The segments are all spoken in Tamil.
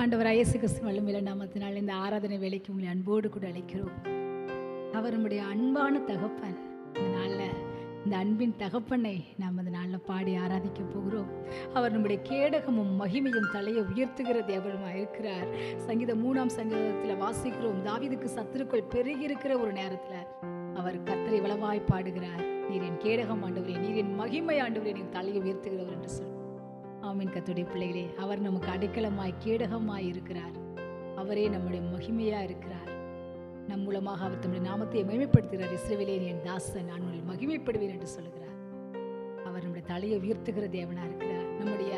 ஆண்டவர் இயேசு கிறிஸ்து நாமத்தினால் இந்த ஆராதனை வேலைக்கு உங்களை அன்போடு கூட அழைக்கிறோம். அவர் நம்முடைய அன்பான தகப்பன். இந்த நாளில் இந்த அன்பின் தகப்பனை நாம் இந்த நாளில் பாடி ஆராதிக்க போகிறோம். அவர் நம்முடைய கேடகமும் மகிமையும் தலையை உயர்த்துகிற தேவனுமாக இருக்கிறார். சங்கீதம் மூணாம் சங்கீதத்தில் வாசிக்கிறோம் தாவீதுக்கு சத்துருக்கள் பெருகி இருக்கிற ஒரு நேரத்தில் அவர் கத்தரை வளவாய் பாடுகிறார். நீரின் கேடகம் ஆண்டவரே நீரின் மகிமை ஆண்டவரே நீங்கள் தலையை உயர்த்துகிறவர் என்று சொல்லி ஆமீன். கத்துடைய பிள்ளைகளே அவர் நமக்கு அடைக்கலமாய் கேடகமாய் இருக்கிறார். அவரே நம்முடைய மகிமையா இருக்கிறார். நம் மூலமாக அவர் தம்முடைய நாமத்தை மகிமைப்படுத்துகிறார். இஸ்ரவேலே என் தாசன் நான் உங்களை மகிமைப்படுவேன் என்று சொல்கிறார் அவர் நம்முடைய தலையை உயர்த்துகிற தேவனா இருக்கிறார். நம்முடைய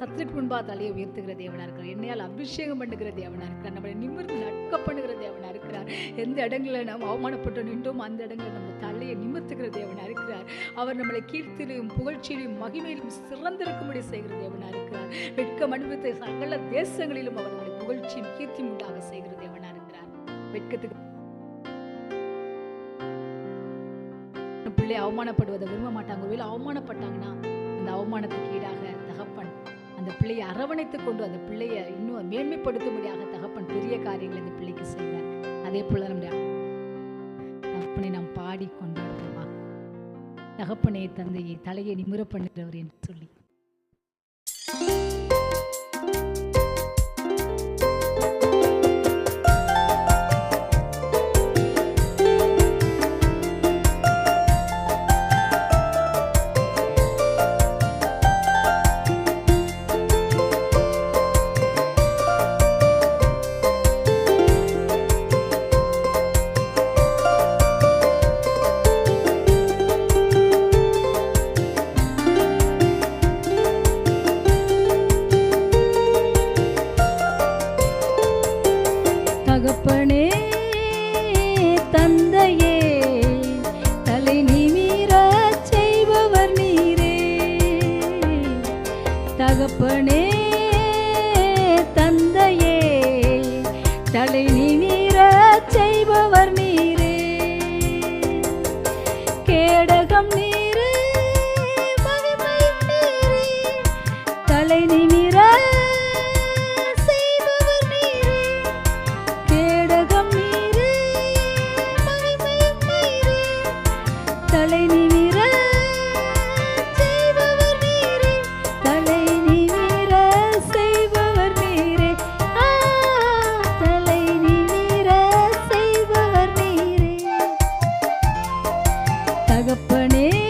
சத்துருக்கு முன்பா தலையை உயர்த்துகிற தேவனா இருக்கிறார். என்னையால் அபிஷேகம் பண்ணுகிற தேவனா இருக்கிறார். நம்மளை நிமிர்ந்து நட்க பண்ணுகிற தேவனா இருக்கிறார். எந்த இடங்களில் நாம் அவமானப்பட்டு நின்றோம் அந்த இடங்களில் நம்ம தலையை நிமிர்த்துகிற தேவனா இருக்கிறார். அவர் நம்மளை கீர்த்திலும் புகழ்ச்சியிலும் மகிமையிலும் சிறந்திருக்கும்படி செய்கிற தேவனா இருக்கிறார். வெட்க அனுபவித்த சகல தேசங்களிலும் அவர் நம்மளை புகழ்ச்சியும் கீர்த்தியும் உண்டாக செய்கிற தேவனா இருக்கிறார். வெட்கத்துக்கு பிள்ளை அவமானப்படுவதை விரும்ப மாட்டாங்க. ஒருவேளை அவமானப்பட்டாங்கன்னா அந்த அவமானத்துக்கு ஈடாக அந்த பிள்ளையை அரவணைத்துக் கொண்டு அந்த பிள்ளையை இன்னும் மேன்மைப்படுத்தும்படியாக தகப்பன் பெரிய காரியங்களை அந்த பிள்ளைக்கு செய்கிறார் அதே போல நம்முடைய தகப்பனை நாம் பாடி கொண்டாடுவா தகப்பனே தந்தையை தலையை நிமிர பண்ணுகிறவர் என்று சொல்லி. अपने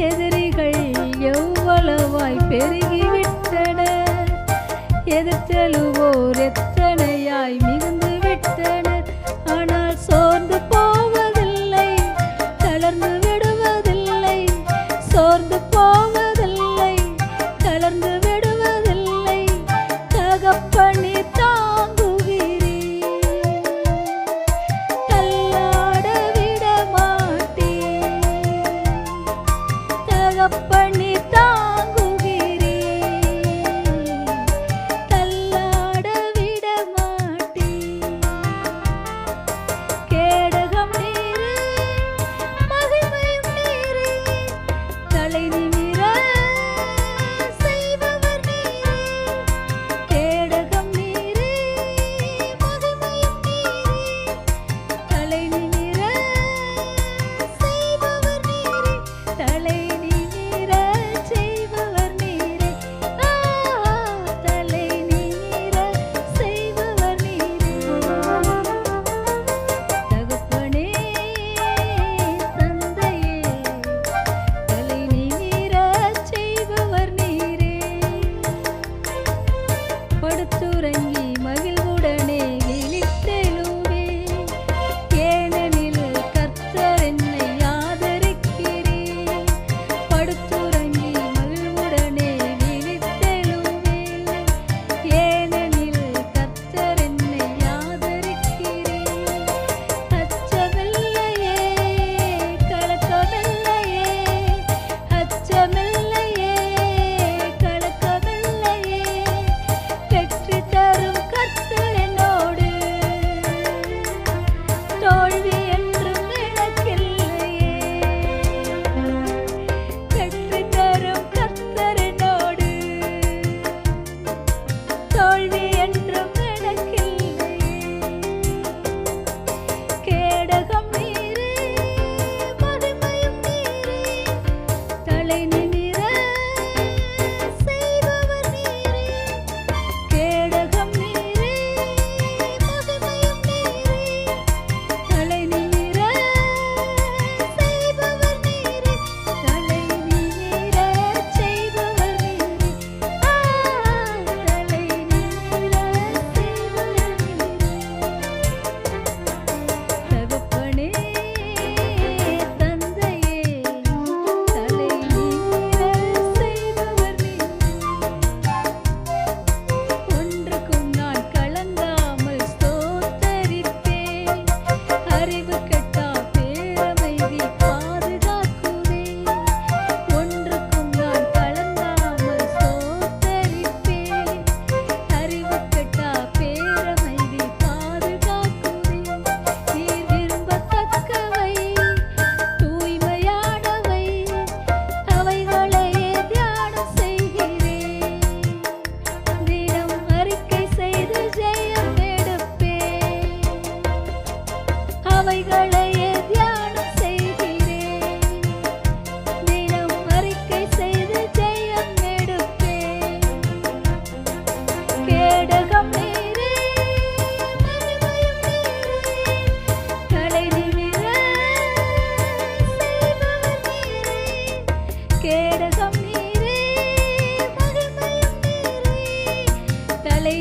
எதிரிகள் எவ்வளவாய் பெருகிவிட்டன? எதிர்த்தெழுவோர் எத்த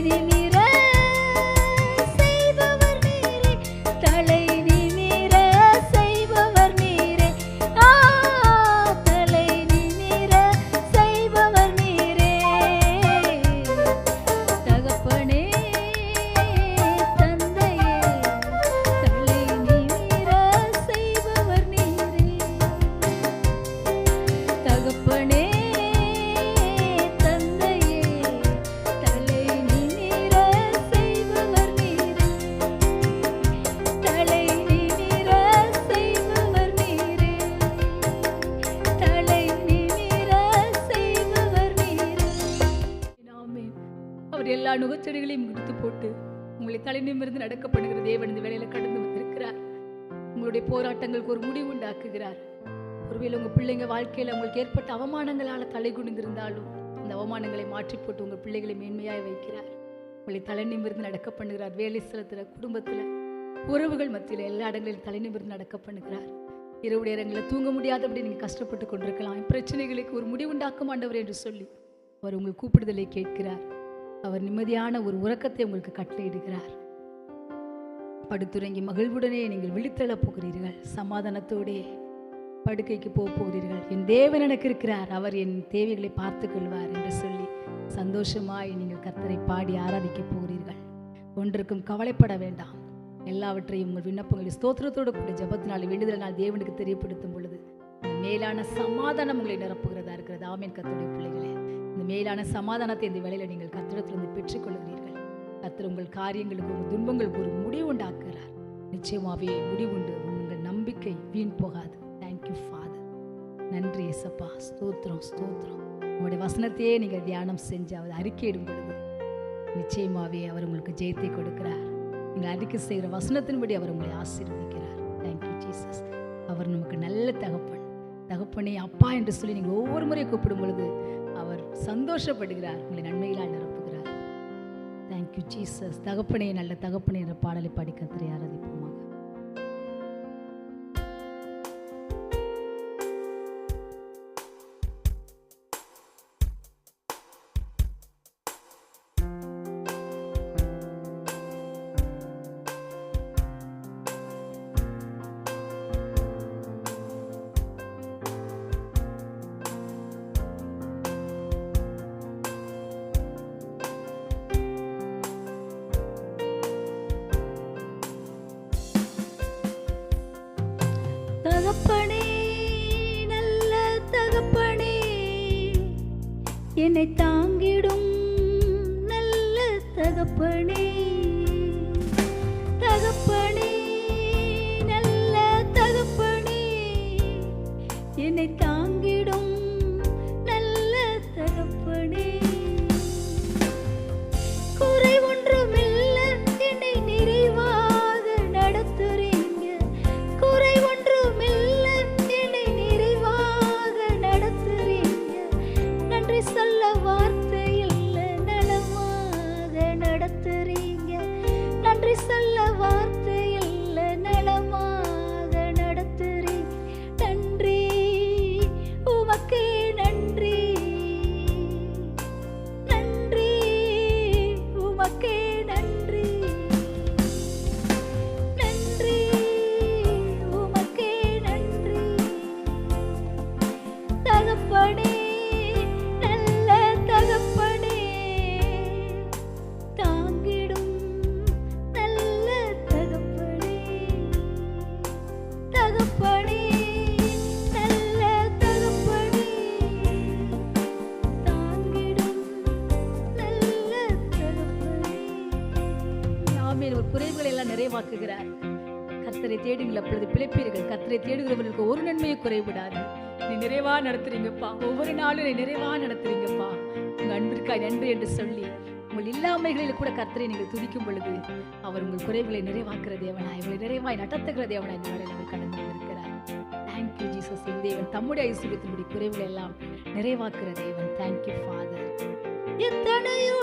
music போட்டு உங்களை தலை நிமிர்ந்து நடக்கப்படுகிற தேவன் இந்த வேலையில கடந்து வந்திருக்கிறார். உங்களுடைய போராட்டங்களுக்கு ஒரு முடிவு உண்டாக்குகிறார். ஒருவேளை உங்க பிள்ளைங்க வாழ்க்கையில உங்களுக்கு ஏற்பட்ட அவமானங்களால தலை குனிந்திருந்தாலும் அந்த அவமானங்களை மாற்றி போட்டு உங்க பிள்ளைகளை மேன்மையாய் வைக்கிறார். உங்களை தலை நிமிர்ந்து நடக்க பண்ணுகிறார் வேலை ஸ்தலத்துல குடும்பத்துல உறவுகள் மத்தியில எல்லா இடங்களிலும் தலை நிமிர்ந்து நடக்க பண்ணுகிறார் இரவு நேரங்களில் தூங்க முடியாதபடி நீங்க கஷ்டப்பட்டு கொண்டிருக்கலாம். பிரச்சனைகளுக்கு ஒரு முடிவுண்டாக்கும் ஆண்டவர் என்று சொல்லி அவர் உங்கள் கூப்பிடுதலை கேட்கிறார். அவர் நிம்மதியான ஒரு உறக்கத்தை உங்களுக்கு கட்டளையிடுகிறார். படுத்துறங்கி மகிழ்வுடனே நீங்கள் விழித்தெழப் போகிறீர்கள். சமாதானத்தோடே படுக்கைக்கு போக போகிறீர்கள். என் தேவன் எனக்கு இருக்கிறார். அவர் என் தேவைகளை பார்த்து கொள்வார் என்று சொல்லி சந்தோஷமாய் நீங்கள் கர்த்தரை பாடி ஆராதிக்க போகிறீர்கள். ஒன்றுக்கும் கவலைப்பட வேண்டாம். எல்லாவற்றையும் உங்கள் விண்ணப்பங்களை ஸ்தோத்திரத்தோடு கூட ஜபத்தினால் வேண்டுதலினால் தேவனுக்கு தெரியப்படுத்தும் பொழுது மேலான சமாதானம் உங்களை நிரப்புகிறதா இருக்கிறது. ஆமீன். கத்துடைய பிள்ளைகளே. இந்த மேலான சமாதானத்தை இந்த வேளையில நீங்கள் கத்திரத்திலிருந்து பெற்றுக்கொள்கிறீர்கள் கத்திர உங்கள் காரியங்களுக்கு உங்கள் துன்பங்களுக்கு ஒரு முடிவு உண்டாக்குகிறார். நிச்சயமாவே முடிவுண்டு உங்கள் நம்பிக்கை வீண் போகாது. தேங்க்யூ ஃபாதர் நன்றி எசப்பா ஸ்தோத்திரம் ஸ்தோத்திரம். உங்களுடைய வசனத்தையே நீங்கள் தியானம் செஞ்சு அவர் அறிக்கையிடும் பொழுது நிச்சயமாகவே அவர் உங்களுக்கு ஜெயத்தை கொடுக்கிறார். நீங்கள் அறிக்கை செய்கிற வசனத்தின்படி அவர் உங்களை ஆசீர்வதிக்கிறார். தேங்க்யூ ஜீசஸ் அவர் நமக்கு நல்ல தகப்பன். தகப்பனே அப்பா என்று சொல்லி நீங்கள் ஒவ்வொரு முறையும் கூப்பிடும் பொழுது சந்தோஷப்படுகிறார் உங்களை நன்மைகளால் நிரப்புகிறார். தேங்க்யூ ஜீசஸ் தகப்பனே நல்ல தகப்பனே என்ற பாடலை பாடி கத்திரை என்னை தாங்கிடும் நல்ல தகப்பனே. தகப்பனே நல்ல தகப்பனே. என்னை தேடுங்கள் அப்பொழுது பிழைப்பீர்கள். கர்த்தரை தேடுகிறவர்களுக்கு ஒரு நன்மையை குறைவிடாது. நீ நிறைவா நடத்துறீங்கப்பா. ஒவ்வொரு நாளும் நீ நிறைவா நடத்துறீங்கப்பா. உங்க அன்பிற்காய் நன்றி என்று சொல்லி உங்கள் இல்லாமைகளில் கூட கர்த்தரை நீங்கள் துதிக்கும் பொழுது அவர் உங்கள் குறைவுகளை நிறைவாக்குற தேவனாய் உங்களை நிறைவாய் நடத்துகிற தேவனாய் இந்த வேளையில் அவர் கடந்து வந்திருக்கிறார். தேங்க்யூ ஜீசஸ் என் தேவன் தம்முடைய ஐஸ்வர்யத்தினுடைய குறைவுகளை எல்லாம் நிறைவாக்குற தேவன். தேங்க்யூ ஃபாதர் எத்தனையோ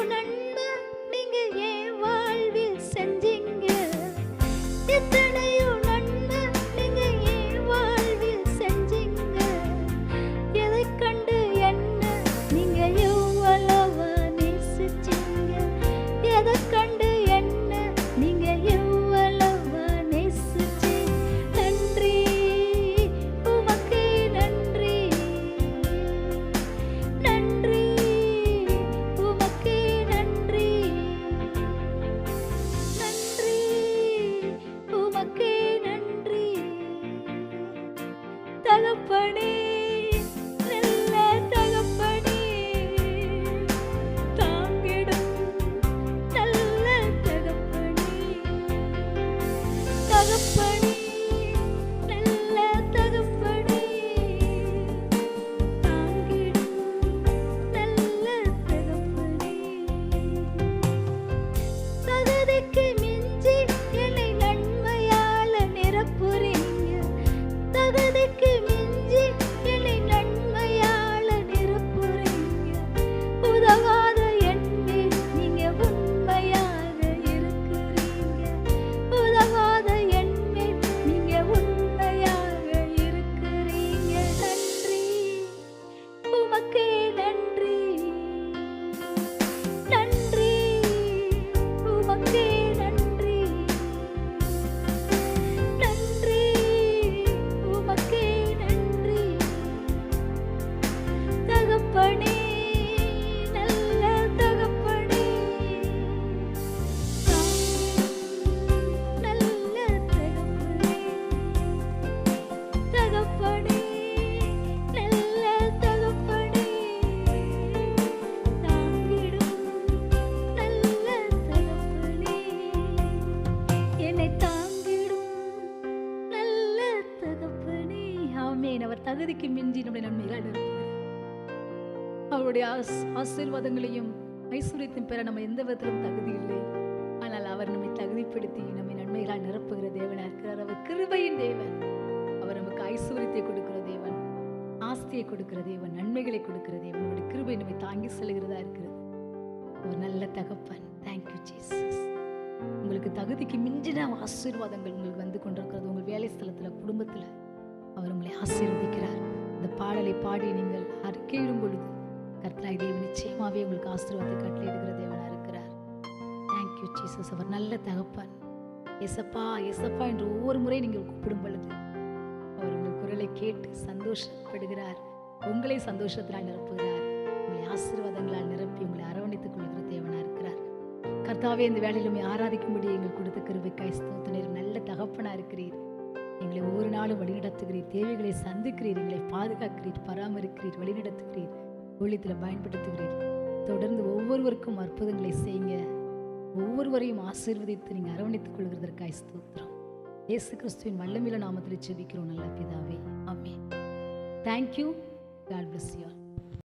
தகுதிக்கு நம்முடைய நன்மைகள் அவருடைய ஆசீர்வாதங்களையும் ஐஸ்வர்யத்தின் பெற நம்ம எந்த விதத்திலும் தகுதி இல்லை. ஆனால் அவர் நம்மை தகுதிப்படுத்தி நம்மை நன்மைகளால் நிரப்புகிற தேவனாக இருக்கிறார். அவர் கிருபையின் தேவன். அவர் நமக்கு ஐஸ்வர்யத்தை கொடுக்கிற தேவன். ஆஸ்தியை கொடுக்கிற தேவன். நன்மைகளை கொடுக்கிற தேவன். அவருடைய கிருபை நம்மை தாங்கி செல்கிறதா இருக்கிறது. ஒரு நல்ல தகப்பன். தேங்க்யூ ஜீசஸ் உங்களுக்கு தகுதிக்கு மிஞ்சின ஆசீர்வாதங்கள் உங்களுக்கு வந்து கொண்டிருக்கிறது. உங்கள் வேலை ஸ்தலத்தில் குடும்பத்தில் அவர் உங்களை ஆசீர்வதிக்கிறார். இந்த பாடலை பாடி நீங்கள் அறிக்கையிடும் பொழுது கர்த்தராய் தேவன் நிச்சயமாகவே உங்களுக்கு ஆசீர்வாதத்தை கட்டளையிடுகிற தேவனாக இருக்கிறார். தேங்க்யூ ஜீசஸ் அவர் நல்ல தகப்பன். எசப்பா எசப்பா என்று ஒவ்வொரு முறை நீங்கள் கூப்பிடும் பொழுது அவர் உங்கள் குரலை கேட்டு சந்தோஷப்படுகிறார். உங்களை சந்தோஷத்தினால் நிரப்புகிறார். உங்களை ஆசீர்வாதங்களால் நிரப்பி உங்களை அரவணைத்துக் கொள்கிற தேவனாக இருக்கிறார். கர்த்தாவே இந்த வேலையிலுமே ஆராதிக்கும்படி எங்கள் கொடுத்த கிருபைக்காய் ஸ்தோத்தினர் நல்ல தகப்பனாக இருக்கிறீர். எங்களை ஒவ்வொரு நாளும் வழிநடத்துகிறீர். தேவைகளை சந்திக்கிறீர். எங்களை பாதுகாக்கிறீர். பராமரிக்கிறீர். வழிநடத்துகிறீர். ஊழியத்தில் பயன்படுத்துகிறீர். தொடர்ந்து ஒவ்வொருவருக்கும் அற்புதங்களை செய்யுங்க. ஒவ்வொருவரையும் ஆசீர்வதித்து நீங்கள் அரவணைத்துக் கொள்கிறதற்காய் ஸ்தோத்திரம். இயேசு கிறிஸ்துவின் வல்லமில நாமத்தில் செபிக்கிறோம் நல்ல பிதாவே. அம்மே தேங்க்யூ காட் பிளஸ் யூ